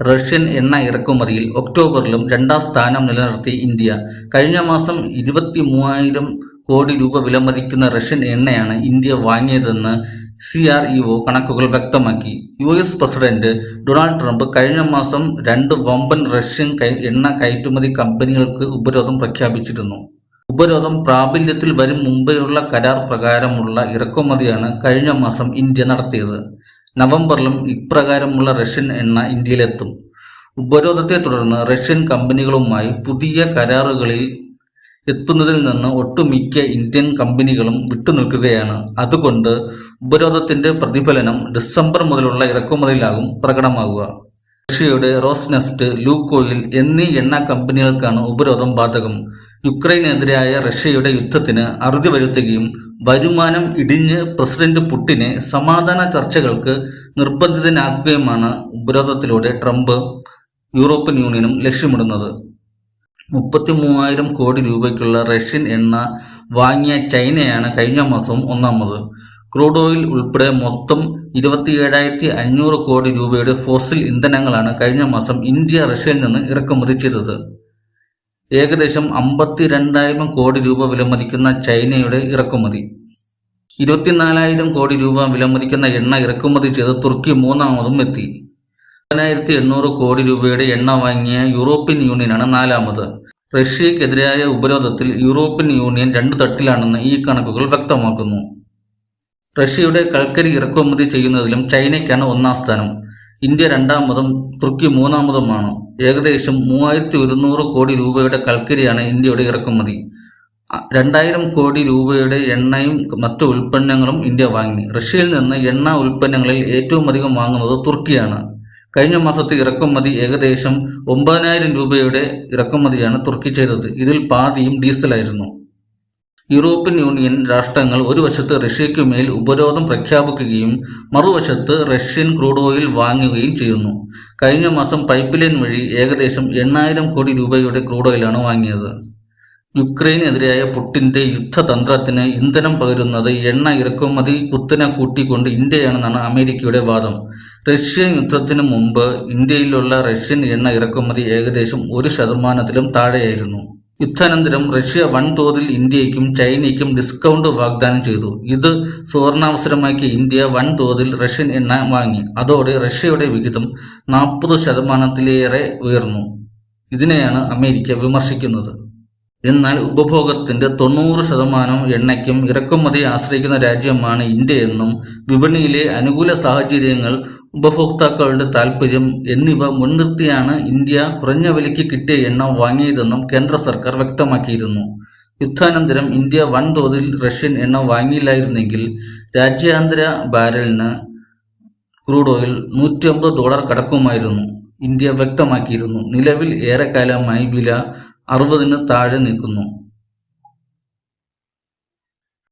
Russian എണ്ണ ഇറക്കുമതിയിൽ ഒക്ടോബറിലും രണ്ടാം സ്ഥാനം നിലനിർത്തി ഇന്ത്യ. കഴിഞ്ഞ മാസം ഇരുപത്തി മൂവായിരം കോടി രൂപ വിലമതിക്കുന്ന റഷ്യൻ എണ്ണയാണ് ഇന്ത്യ വാങ്ങിയതെന്ന് സി ആർ ഇ ഒ കണക്കുകൾ വ്യക്തമാക്കി. U S president Donald Trump കഴിഞ്ഞ മാസം രണ്ട് വമ്പൻ റഷ്യൻ എണ്ണ കയറ്റുമതി കമ്പനികൾക്ക് ഉപരോധം പ്രഖ്യാപിച്ചിരുന്നു. ഉപരോധം പ്രാബല്യത്തിൽ വരും മുമ്പെയുള്ള കരാർ പ്രകാരമുള്ള ഇറക്കുമതിയാണ് കഴിഞ്ഞ മാസം ഇന്ത്യ നടത്തിയത്. നവംബറിലും ഇപ്രകാരമുള്ള റഷ്യൻ എണ്ണ ഇന്ത്യയിലെത്തും. ഉപരോധത്തെ തുടർന്ന് റഷ്യൻ കമ്പനികളുമായി പുതിയ കരാറുകളിൽ എത്തുന്നതിൽ നിന്ന് ഒട്ടുമിക്ക ഇന്ത്യൻ കമ്പനികളും വിട്ടുനിൽക്കുകയാണ്. അതുകൊണ്ട് ഉപരോധത്തിന്റെ പ്രതിഫലനം ഡിസംബർ മുതലുള്ള ഇറക്കുമതിയിലാകും പ്രകടമാകുക. റഷ്യയുടെ റോസ്നെഫ്റ്റ് ലൂക്കോയിൽ എന്നീ എണ്ണ കമ്പനികൾക്കാണ് ഉപരോധം ബാധകം. യുക്രൈനെതിരായ റഷ്യയുടെ യുദ്ധത്തിന് അറുതി വരുത്തുകയും വരുമാനം ഇടിഞ്ഞ് പ്രസിഡന്റ് പുടിനെ സമാധാന ചർച്ചകൾക്ക് നിർബന്ധിതനാക്കുകയുമാണ് ഉപരോധത്തിലൂടെ ട്രംപ് യൂറോപ്യൻ യൂണിയനും ലക്ഷ്യമിടുന്നത്. മുപ്പത്തി മൂവായിരം കോടി രൂപയ്ക്കുള്ള റഷ്യൻ എണ്ണ വാങ്ങിയ ചൈനയാണ് കഴിഞ്ഞ മാസം ഒന്നാമത്. ക്രൂഡ് ഓയിൽ ഉൾപ്പെടെ മൊത്തം ഇരുപത്തി ഏഴായിരത്തി അഞ്ഞൂറ് കോടി രൂപയുടെ ഫോസിൽ ഇന്ധനങ്ങളാണ് കഴിഞ്ഞ മാസം ഇന്ത്യ റഷ്യയിൽ നിന്ന് ഇറക്കുമതി ചെയ്തത്. ഏകദേശം അമ്പത്തി രണ്ടായിരം കോടി രൂപ വിലമതിക്കുന്ന ചൈനയുടെ ഇറക്കുമതി. ഇരുപത്തിനാലായിരം കോടി രൂപ വിലമതിക്കുന്ന എണ്ണ ഇറക്കുമതി ചെയ്ത് തുർക്കി മൂന്നാമതും എത്തി. പതിനായിരത്തി എണ്ണൂറ് കോടി രൂപയുടെ എണ്ണ വാങ്ങിയ യൂറോപ്യൻ യൂണിയനാണ് നാലാമത്. റഷ്യക്കെതിരായ ഉപരോധത്തിൽ യൂറോപ്യൻ യൂണിയൻ രണ്ടു തട്ടിലാണെന്ന് ഈ കണക്കുകൾ വ്യക്തമാക്കുന്നു. റഷ്യയുടെ കൽക്കരി ഇറക്കുമതി ചെയ്യുന്നതിലും ചൈനയ്ക്കാണ് ഒന്നാം സ്ഥാനം. ഇന്ത്യ രണ്ടാമതും തുർക്കി മൂന്നാമതുമാണ്. ഏകദേശം മൂവായിരത്തി ഒരുന്നൂറ് കോടി രൂപയുടെ കൽക്കരിയാണ് ഇന്ത്യയുടെ ഇറക്കുമതി. രണ്ടായിരം കോടി രൂപയുടെ എണ്ണയും മറ്റു ഉൽപ്പന്നങ്ങളും ഇന്ത്യ വാങ്ങി. റഷ്യയിൽ നിന്ന് എണ്ണ ഉൽപ്പന്നങ്ങളിൽ ഏറ്റവും അധികം വാങ്ങുന്നത് തുർക്കിയാണ്. കഴിഞ്ഞ മാസത്തെ ഇറക്കുമതി ഏകദേശം ഒമ്പതിനായിരം രൂപയുടെ ഇറക്കുമതിയാണ് തുർക്കി ചെയ്തത്. ഇതിൽ പാതിയും ഡീസലായിരുന്നു. യൂറോപ്യൻ യൂണിയൻ രാഷ്ട്രങ്ങൾ ഒരു വശത്ത് റഷ്യയ്ക്കു മേൽ ഉപരോധം പ്രഖ്യാപിക്കുകയും മറുവശത്ത് റഷ്യൻ ക്രൂഡ് ഓയിൽ വാങ്ങുകയും ചെയ്യുന്നു. കഴിഞ്ഞ മാസം പൈപ്പ് ലൈൻ വഴി ഏകദേശം എണ്ണായിരം കോടി രൂപയുടെ ക്രൂഡ് ഓയിലാണ് വാങ്ങിയത്. യുക്രൈനെതിരായ പുട്ടിന്റെ യുദ്ധതന്ത്രത്തിന് ഇന്ധനം പകരുന്നത് എണ്ണ ഇറക്കുമതി കുത്തനെ കൂട്ടിക്കൊണ്ട് ഇന്ത്യയാണെന്നാണ് അമേരിക്കയുടെ വാദം. റഷ്യൻ യുദ്ധത്തിന് മുമ്പ് ഇന്ത്യയിലുള്ള റഷ്യൻ എണ്ണ ഇറക്കുമതി ഏകദേശം ഒരു ശതമാനത്തിലും താഴെയായിരുന്നു. യുദ്ധാനന്തരം റഷ്യ വൻതോതിൽ ഇന്ത്യയ്ക്കും ചൈനയ്ക്കും ഡിസ്കൗണ്ട് വാഗ്ദാനം ചെയ്തു. ഇത് സുവർണാവസരമാക്കി ഇന്ത്യ വൻതോതിൽ റഷ്യൻ എണ്ണ വാങ്ങി. അതോടെ റഷ്യയുടെ വിഹിതം നാൽപ്പത് ശതമാനത്തിലേറെ ഉയർന്നു. ഇതിനെയാണ് അമേരിക്ക വിമർശിക്കുന്നത്. എന്നാൽ ഉപഭോഗത്തിന്റെ തൊണ്ണൂറ് ശതമാനം എണ്ണയ്ക്കും ഇറക്കുമതി ആശ്രയിക്കുന്ന രാജ്യമാണ് ഇന്ത്യ എന്നും വിപണിയിലെ അനുകൂല സാഹചര്യങ്ങൾ ഉപഭോക്താക്കളുടെ താൽപ്പര്യം എന്നിവ മുൻനിർത്തിയാണ് ഇന്ത്യ കുറഞ്ഞ വിലയ്ക്ക് കിട്ടിയ എണ്ണ വാങ്ങിയതെന്നും കേന്ദ്ര സർക്കാർ വ്യക്തമാക്കിയിരുന്നു. യുദ്ധാനന്തരം ഇന്ത്യ വൻതോതിൽ റഷ്യൻ എണ്ണ വാങ്ങിയില്ലായിരുന്നെങ്കിൽ രാജ്യാന്തര ബാരലിന് ക്രൂഡ് ഓയിൽ നൂറ്റി അമ്പത് ഡോളർ കടക്കുമായിരുന്നു. ഇന്ത്യ വ്യക്തമാക്കിയിരുന്നു. നിലവിൽ ഏറെക്കാലമായി വില അറുപതിന് താഴെ നിൽക്കുന്നു.